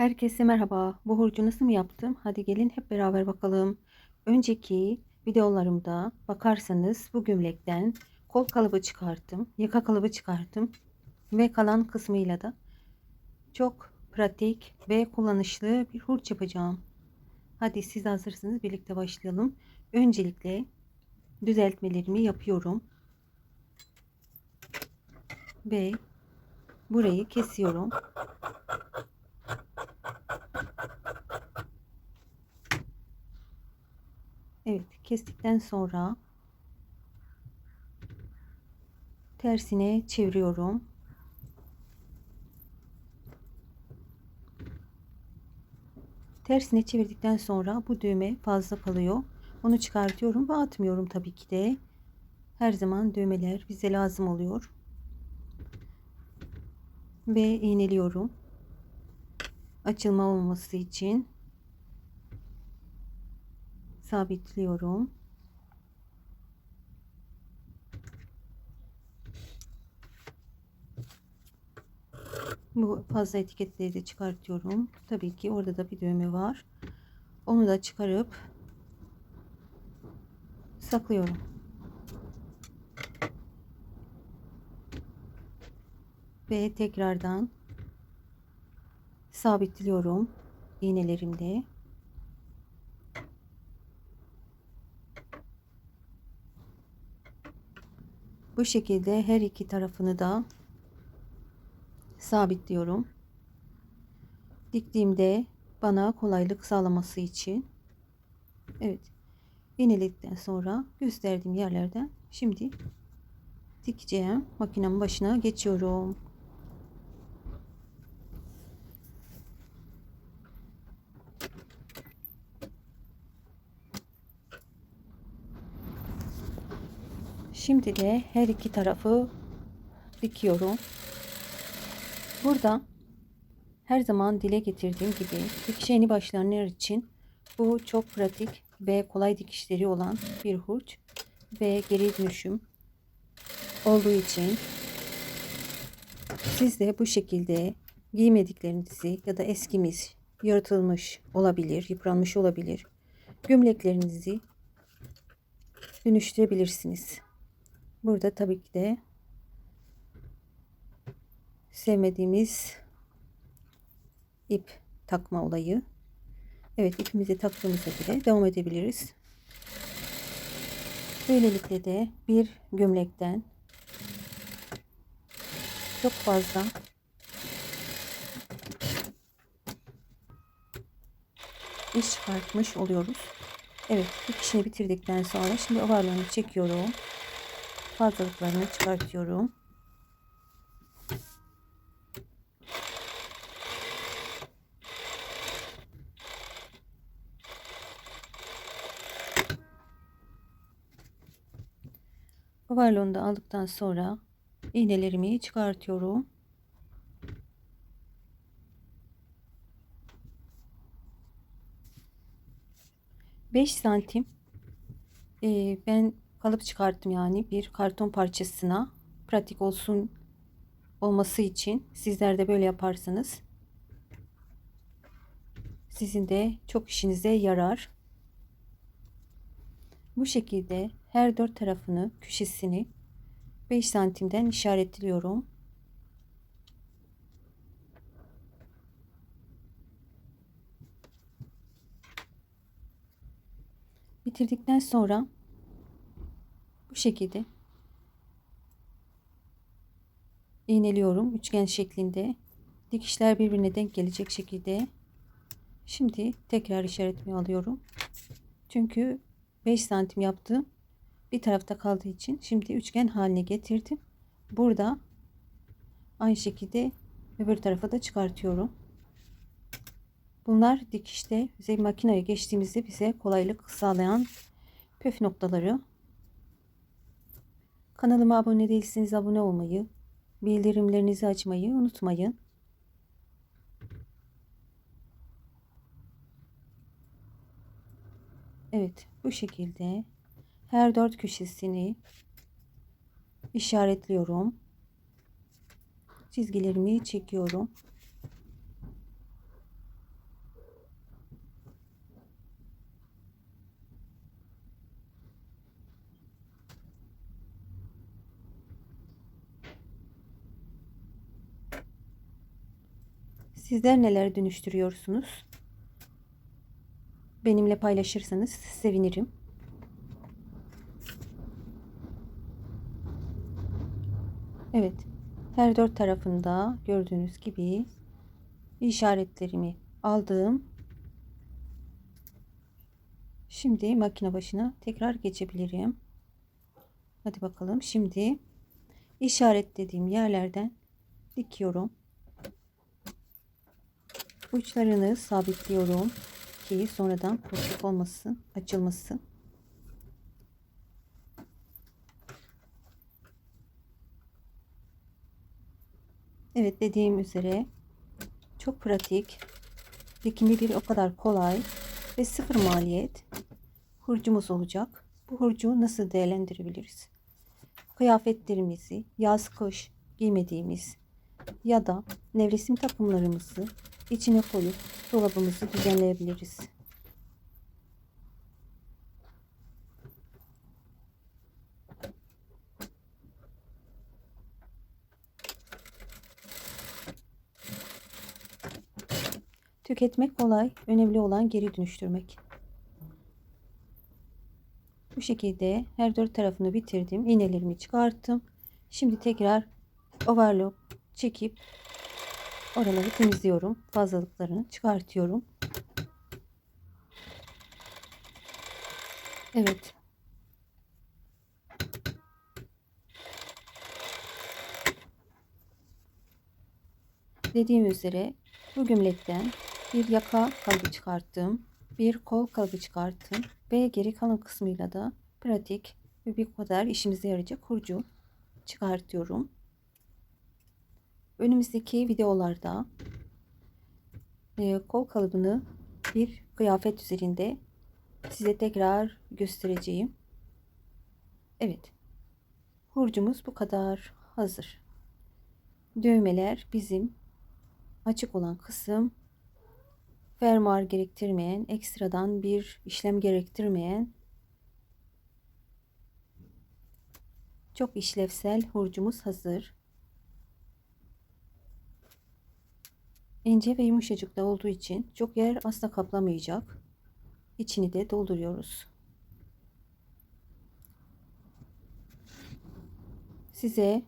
Herkese merhaba. Bu hurcu nasıl mı yaptım? Hadi gelin hep beraber bakalım. Önceki videolarımda bakarsanız bu gömlekten kol kalıbı çıkarttım, yaka kalıbı çıkarttım ve kalan kısmıyla da çok pratik ve kullanışlı bir hurç yapacağım. Hadi siz hazırsınız birlikte başlayalım. Öncelikle düzeltmelerimi yapıyorum. Ve burayı kesiyorum. Evet kestikten sonra tersine çeviriyorum. Tersine çevirdikten sonra bu düğme fazla kalıyor. Onu çıkartıyorum ve atmıyorum tabii ki de. Her zaman düğmeler bize lazım oluyor. Ve iğneliyorum. Açılma olmaması için sabitliyorum. Bu fazla etiketleri de çıkartıyorum. Tabii ki orada da bir düğme var. Onu da çıkarıp saklıyorum. Ve tekrardan sabitliyorum iğnelerimle. Bu şekilde her iki tarafını da sabitliyorum. Diktiğimde bana kolaylık sağlaması için. Evet. İğneledikten sonra gösterdiğim yerlerden şimdi dikeceğim. Makinenin başına geçiyorum. Şimdi de her iki tarafı dikiyorum. Burada her zaman dile getirdiğim gibi dikiş yeni başlayanlar için bu çok pratik ve kolay dikişleri olan bir hurç ve geri dönüşüm olduğu için siz de bu şekilde giymediklerinizi ya da eskimiş, yırtılmış olabilir, yıpranmış olabilir gömleklerinizi dönüştürebilirsiniz. Burada tabii ki de sevmediğimiz ip takma olayı. Evet ipimizi taktığımızda bile devam edebiliriz. Böylelikle de bir gömlekten çok fazla iş çıkartmış oluyoruz. Evet dikişini bitirdikten sonra şimdi ovarlarını çekiyorum fazlalıklarını çıkartıyorum. Ovarlonu da aldıktan sonra iğnelerimi çıkartıyorum. Beş santim ee, ben kalıp çıkarttım yani bir karton parçasına pratik olsun olması için sizler de böyle yaparsanız sizin de çok işinize yarar. Bu şekilde her dört tarafını köşesini 5 santimden işaretliyorum. Bitirdikten sonra bu şekilde. İğneliyorum üçgen şeklinde. Dikişler birbirine denk gelecek şekilde. Şimdi tekrar işaretimi alıyorum. Çünkü 5 santim yaptım bir tarafta kaldığı için şimdi üçgen haline getirdim. Burada aynı şekilde öbür tarafa da çıkartıyorum. Bunlar dikişte bize makineye geçtiğimizde bize kolaylık sağlayan püf noktaları Kanalıma abone değilseniz abone olmayı, bildirimlerinizi açmayı unutmayın. Evet bu şekilde her dört köşesini işaretliyorum. Çizgilerimi çekiyorum. Sizler neler dönüştürüyorsunuz? Benimle paylaşırsanız sevinirim. Evet. Her dört tarafında gördüğünüz gibi işaretlerimi aldım. Şimdi makine başına tekrar geçebilirim. Hadi bakalım. Şimdi işaretlediğim yerlerden dikiyorum. Uçlarını sabitliyorum ki sonradan boşluk olmasın, açılmasın. Evet dediğim üzere çok pratik, dikimi bir o kadar kolay ve sıfır maliyet hurcumuz olacak. Bu hurcu nasıl değerlendirebiliriz? Kıyafetlerimizi yaz kış giymediğimiz ya da nevresim takımlarımızı içine koyup dolabımızı düzenleyebiliriz. Tüketmek kolay, önemli olan geri dönüştürmek. Bu şekilde her dört tarafını bitirdim. İğnelerimi çıkarttım. Şimdi tekrar overlock çekip oraları temizliyorum. Fazlalıklarını çıkartıyorum. Evet. Dediğim üzere bu gömlekten bir yaka kalıbı çıkarttım. Bir kol kalıbı çıkarttım. Ve geri kalan kısmıyla da pratik ve bir kadar işimize yarayacak hurcu çıkartıyorum. Önümüzdeki videolarda e, kol kalıbını bir kıyafet üzerinde size tekrar göstereceğim. Evet. Hurcumuz bu kadar hazır. Düğmeler bizim açık olan kısım fermuar gerektirmeyen, ekstradan bir işlem gerektirmeyen çok işlevsel hurcumuz hazır. İnce ve yumuşacık da olduğu için çok yer asla kaplamayacak. İçini de dolduruyoruz. Size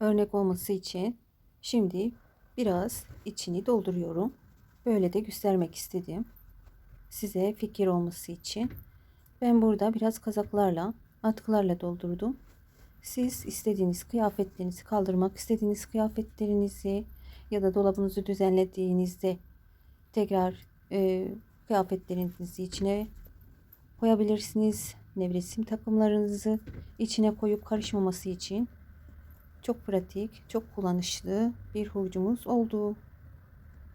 örnek olması için şimdi biraz içini dolduruyorum. Böyle de göstermek istedim. Size fikir olması için. Ben burada biraz kazaklarla, atkılarla doldurdum. Siz istediğiniz kıyafetlerinizi kaldırmak, istediğiniz kıyafetlerinizi ya da dolabınızı düzenlediğinizde tekrar e, kıyafetlerinizi içine koyabilirsiniz. Nevresim takımlarınızı içine koyup karışmaması için çok pratik, çok kullanışlı bir hurcumuz oldu.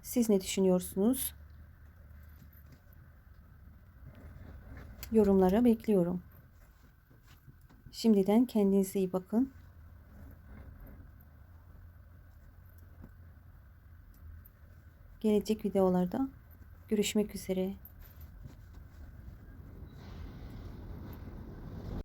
Siz ne düşünüyorsunuz? Yorumlara bekliyorum. Şimdiden kendinize iyi bakın. Gelecek videolarda görüşmek üzere.